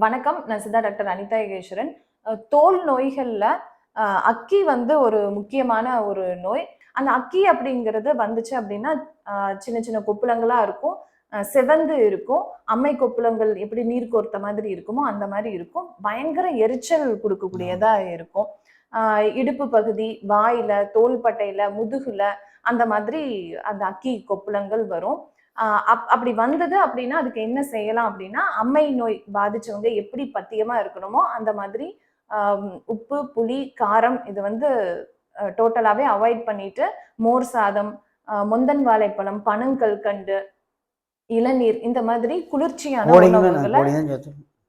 வணக்கம். நான் சித்தா டாக்டர் அனிதா யோகேஸ்வரன். தோல் நோய்களில் அக்கி வந்து ஒரு முக்கியமான ஒரு நோய். அந்த அக்கி அப்படிங்கிறது வந்துச்சு அப்படின்னா சின்ன சின்ன கொப்புளங்களாக இருக்கும். செவந்து இருக்கும். அம்மை கொப்புளங்கள் எப்படி நீர் கோர்த்த மாதிரி இருக்குமோ அந்த மாதிரி இருக்கும். பயங்கர எரிச்சல் கொடுக்கக்கூடியதாக இருக்கும். இடுப்பு பகுதி வாயில தோள்பட்டையில முதுகுல அந்த மாதிரி அந்த அக்கி கொப்புளங்கள் வரும். அப் அப்படி வந்தது அப்படின்னா அதுக்கு என்ன செய்யலாம் அப்படின்னா அம்மை நோய் பாதிச்சவங்க எப்படி பத்தியமா இருக்கணுமோ அந்த மாதிரி உப்பு புளி காரம் இது வந்து டோட்டலாவே அவாய்ட் பண்ணிட்டு மோர் சாதம் முந்தன் வாழைப்பழம் பனங்கல்கண்டு இளநீர் இந்த மாதிரி குளிர்ச்சியான உணவுகளை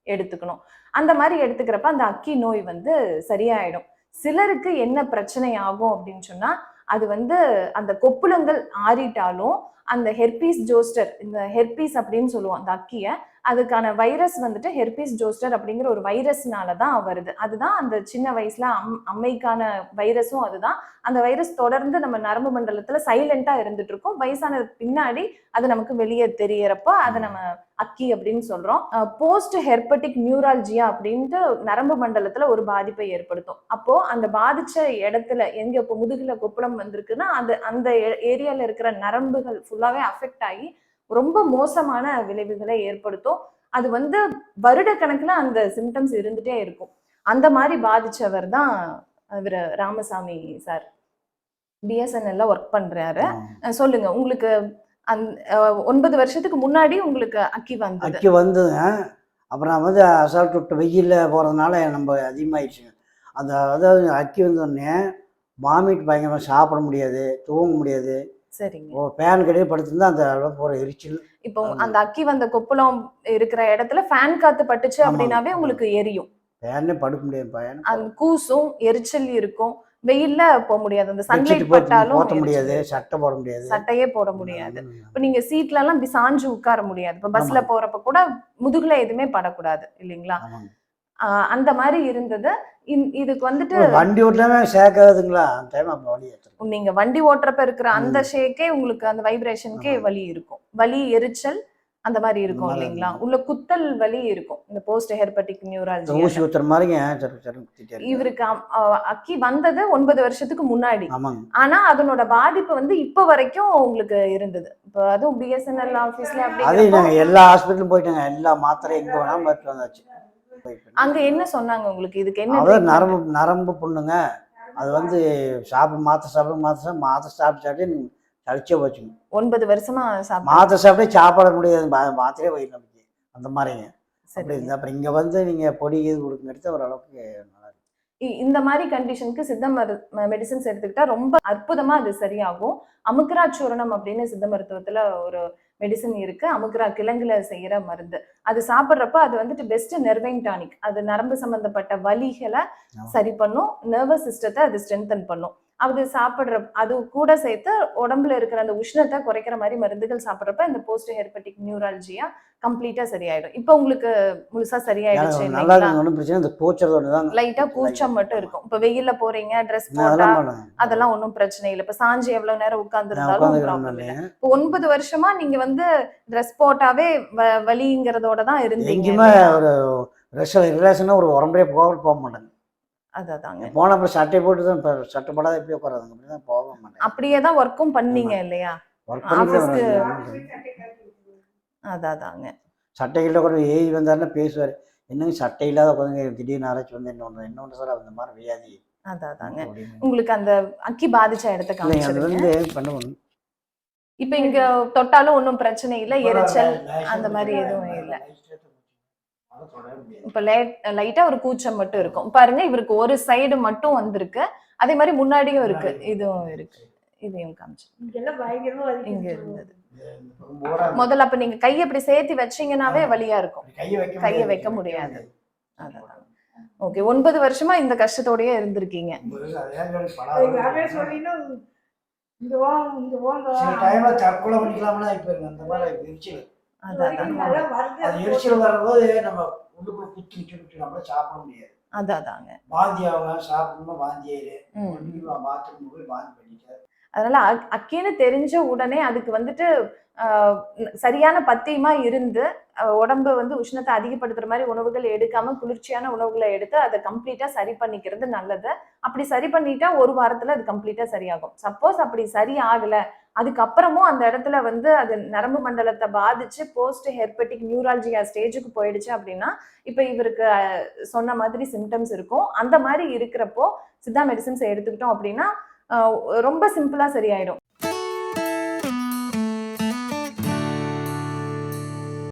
எடுத்துக்கணும். அந்த மாதிரி எடுத்துக்கிறப்ப அந்த அக்கி நோய் வந்து சரியாயிடும். சிலருக்கு என்ன பிரச்சனை ஆகும் அப்படின்னு சொன்னா அது வந்து அந்த கொப்புளங்கள் ஆறிட்டாலும் அந்த ஹெர்பீஸ் ஜோஸ்டர் இந்த ஹெர்பீஸ் அப்படின்னு சொல்லுவோம் அந்த அக்கியை அதுக்கான வைரஸ் வந்துட்டு ஹெர்பீஸ் ஜோஸ்டர் அப்படிங்கிற ஒரு வைரஸ்னால தான் வருது. அதுதான் அந்த சின்ன வயசுல அம் அம்மைக்கான வைரஸும் அதுதான். அந்த வைரஸ் தொடர்ந்து நம்ம நரம்பு மண்டலத்துல சைலண்டா இருந்துட்டு இருக்கும் வயசானதுக்கு பின்னாடி அது நமக்கு வெளியே தெரியறப்ப அதை நம்ம அக்கி அப்படின்னு சொல்றோம். போஸ்ட் ஹெர்பட்டிக் நியூரால்ஜியா அப்படின்ட்டு நரம்பு மண்டலத்துல ஒரு பாதிப்பை ஏற்படுத்தும். அப்போ அந்த பாதிச்ச இடத்துல எங்க இப்போ முதுகுல கொப்பளம் வந்திருக்குன்னா அது அந்த ஏரியால இருக்கிற நரம்புகள் ஃபுல்லாவே அஃபெக்ட் ஆகி ரொம்ப மோசமான விளைவுகளை ஏற்படுத்தும். அது வந்து வருட கணக்குல அந்த சிம்டம்ஸ் இருந்துட்டே இருக்கும். அந்த மாதிரி பாதிச்சவர் தான் இவர் ராமசாமி சார். பிஎஸ்என்எல்ல ஒர்க் பண்றாரு. சொல்லுங்க உங்களுக்கு அந் ஒன்பது வருஷத்துக்கு முன்னாடி உங்களுக்கு அக்கி வந்தது. அக்கி வந்துங்க அப்புறம் நான் வந்து அசால்ட் விட்டு வெயிலில் போகிறதுனால நம்ம அதிகமாகிடுச்சுங்க அந்த அதாவது அக்கி வந்தோடனே வாமிட் பயங்கரமாக சாப்பிட முடியாது தூங்க முடியாது. சரிங்க. ஒரு ஃபேன் கிடையாது படுத்திருந்தா அந்த அளவுக்கு போகிற எரிச்சல். இப்போ. அந்த அக்கி வந்த கொப்புளம் இருக்கிற இடத்துல ஃபேன் காத்து பட்டுச்சு. அப்படின்னாவே உங்களுக்கு எரியும். ஃபேனே படுக்க முடியாது பையன் அது கூசும் எரிச்சல் இருக்கும். வெயில்ல போக முடியாது. அந்த சன்லைட் போட்டு பட்டாலும் போட்ட எரிச்சல் முடியாது. சட்டை போட முடியாது. சட்டையே போட முடியாது. இப்ப நீங்க சீட்ல எல்லாம் இப்படி சாஞ்சு உட்கார முடியாது. இப்ப பஸ்ல. போறப்ப கூட முதுகுல எதுவுமே படக்கூடாது இல்லைங்களா? அந்த மாதிரி இருந்தது. இதுக்கு வந்துட்டு வண்டி ஓட்டலாமே சேர்க்காதுங்களா அந்த டைம் அப்போ ஏற்றுறோம் நீங்க வண்டி ஓட்டுறப்ப இருக்கிற அந்த. ஷேக்கே உங்களுக்கு அந்த வைப்ரேஷனுக்கே. வலி இருக்கும். வலி எரிச்சல் அந்த மாதிரி இருக்கும் இல்லைங்களா. உள்ள குத்தல் வலி இருக்கும். இந்த போஸ்ட் ஹெர்பட்டிக் நியூராலஜி ஊசி ஊத்துற மாதிரிங்க. இவருக்கு அக்கி வந்தது ஒன்பது வருஷத்துக்கு முன்னாடி. ஆனா அதனோட பாதிப்பு வந்து இப்ப வரைக்கும் உங்களுக்கு இருந்தது. இப்போ அதுவும் பிஎஸ்என்எல் அப்படிங்கிறப்போ நாங்கள் எல்லா ஹாஸ்பிட்டலும் போயிட்டோங்க. எல்லா மாத்திரை எங்கே வேணாலும் வந்தாச்சு. அங்க என்ன சொன்னாங்க உங்களுக்கு? இதுக்கு என்ன? நரம்பு நரம்பு புண்ணுங்க. அது வந்து சாப்பிட மாத்திரை சாப்பிட மாத்திரை சாப்பிட மாத்திரை சாப்பிட்டு சாப்பிட்டு தடிச்சே போச்சுங்க. ஒன்பது வருஷமா மாத்திரை சாப்பிட்டே சாப்பிட முடியாது. மா- மாத்திரையே வயிறு நமக்கு. அந்த மாதிரிங்க. அப்படி சரி இருந்தா அப்புறம் இங்கே வந்து நீங்கள் பொடி இது கொடுங்க எடுத்து ஓரளவுக்கு நல்லா இருக்கு. இ- இந்த மாதிரி கண்டிஷனுக்கு சித்த மரு மெடிசன்ஸ் எடுத்துக்கிட்டா ரொம்ப அற்புதமா அது சரியாகும். அமுக்ரா சூரணம் அப்படின்னு சித்த மருத்துவத்துல ஒரு மெடிசன் இருக்கு அமுக்ரா கிழங்குல செய்யற மருந்து. அது சாப்பிட்றப்ப அது வந்துட்டு பெஸ்ட் நெர்வைன் டானிக் அது நரம்பு சம்பந்தப்பட்ட வலிகளை. சரி பண்ணும் நர்வஸ் சிஸ்டத்தை அது ஸ்ட்ரென்தன் பண்ணும். அது சாப்பிட்ற அது கூட சேர்த்து உடம்புல இருக்கிற அந்த உஷ்ணத்தை குறைக்கிற மாதிரி மருந்துகள் சாப்பிட்றப்ப இந்த போஸ்ட் ஹெர்பட்டிக் நியூராலஜியா கம்ப்ளீட்டா சரியாயிடும் இப்போ உங்களுக்கு முழுசா சரியாயிடுச்சு ஒன்றும் பிரச்சனை இந்த லைட்டா கூச்சம் மட்டும் இருக்கும் இப்ப வெயில்ல போறீங்க ட்ரெஸ் போட்டா அதெல்லாம் ஒண்ணும் பிரச்சனை இல்லை இப்ப சாஞ்சி எவ்வளவு நேரம் உட்கார்ந்துருந்தாலும் இப்போ ஒன்பது வருஷமா நீங்க வந்து ட்ரெஸ் போட்டாவே வலிங்கிறதோட தான் இருந்தீங்க ரிலேஷனாக ஒரு உடம்பே போக போக மாட்டேங்க அதாதாங்க. போன அப்புறம் சட்டை போட்டு தான் இப்போ சட்டை போடாத எப்படி உட்காராதுங்க. அப்படி தான் போக மாட்டேன் அப்படியே தான் ஒர்க்கும் பண்ணீங்க இல்லையா? ஆஃபீஸ்க்கு வரேன். அதாதாங்க. சட்டைகளில் கூட ஏய் வந்தாருன்னா பேசுவார். என்னங்க சட்டை இல்லாத உட்காந்துங்க திடீர்னு அரைச்சி வந்து என்ன ஒன்று சார் அந்த மாதிரி வியாதி. அதாதாங்க. அப்படின்னு. உங்களுக்கு அந்த அக்கி பாதிச்ச இடத்த அது காமிச்சிருங்க. வந்து பண்ணுவோம் இப்ப இங்க தொட்டாலும் ஒண்ணும் பிரச்சனை இல்லை எரிச்சல் அந்த மாதிரி எதுவும் இல்ல. இப்ப லைட்டா ஒரு கூச்சம் மட்டும் இருக்கும். பாருங்க இவருக்கு ஒரு சைடு மட்டும் வந்திருக்கு. அதே மாதிரி முன்னாடியும் இருக்கு. இதுவும் இருக்கு. இதையும் காமிச்சு. இங்க இருந்தது. முதல்ல அப்ப நீங்க கையை இப்படி சேர்த்து வச்சீங்கன்னாவே வலியா இருக்கும். கையை வைக்க முடியாது. அதான். ஓகே ஒன்பது வருஷமா இந்த கஷ்டத்தோடயே இருந்திருக்கீங்க. இந்த தற்கொலை பண்ணிக்கலாம்னா இப்ப அந்த மாதிரி எரிச்சல் வரும்போது நம்ம உள்ளுக்குள்ள குத்தி சுருட்டி நம்மளால சாப்பிட முடியாது. அதாதாங்க வாந்தி ஆகும் சாப்பிடணும் வாந்தி ஆயிரு ம். பாத்ரூம் போய் வாந்தி பண்ணிட்டு அதனால அக்- அக்கின்னு தெரிஞ்ச உடனே அதுக்கு வந்துட்டு சரியான பத்தியமா இருந்து உடம்பு வந்து உஷ்ணத்தை அதிகப்படுத்துற மாதிரி உணவுகள் எடுக்காம குளிர்ச்சியான உணவுகளை எடுத்து அதை கம்ப்ளீட்டா சரி பண்ணிக்கிறது நல்லது. அப்படி சரி பண்ணிட்டா ஒரு வாரத்துல அது கம்ப்ளீட்டா சரியாகும். சப்போஸ் அப்படி சரி ஆகல அதுக்கப்புறமும் அந்த இடத்துல வந்து அது நரம்பு மண்டலத்தை பாதிச்சு போஸ்ட் ஹெர்பெட்டிக் நியூராலஜியா ஸ்டேஜுக்கு போயிடுச்சு அப்படின்னா இப்போ இவருக்கு சொன்ன மாதிரி சிம்டம்ஸ் இருக்கும். அந்த மாதிரி இருக்கிறப்போ சித்தா மெடிசின்ஸ் எடுத்துக்கிட்டோம் அப்படின்னா ரொம்ப சிம்பிளா சரியாயிடும்.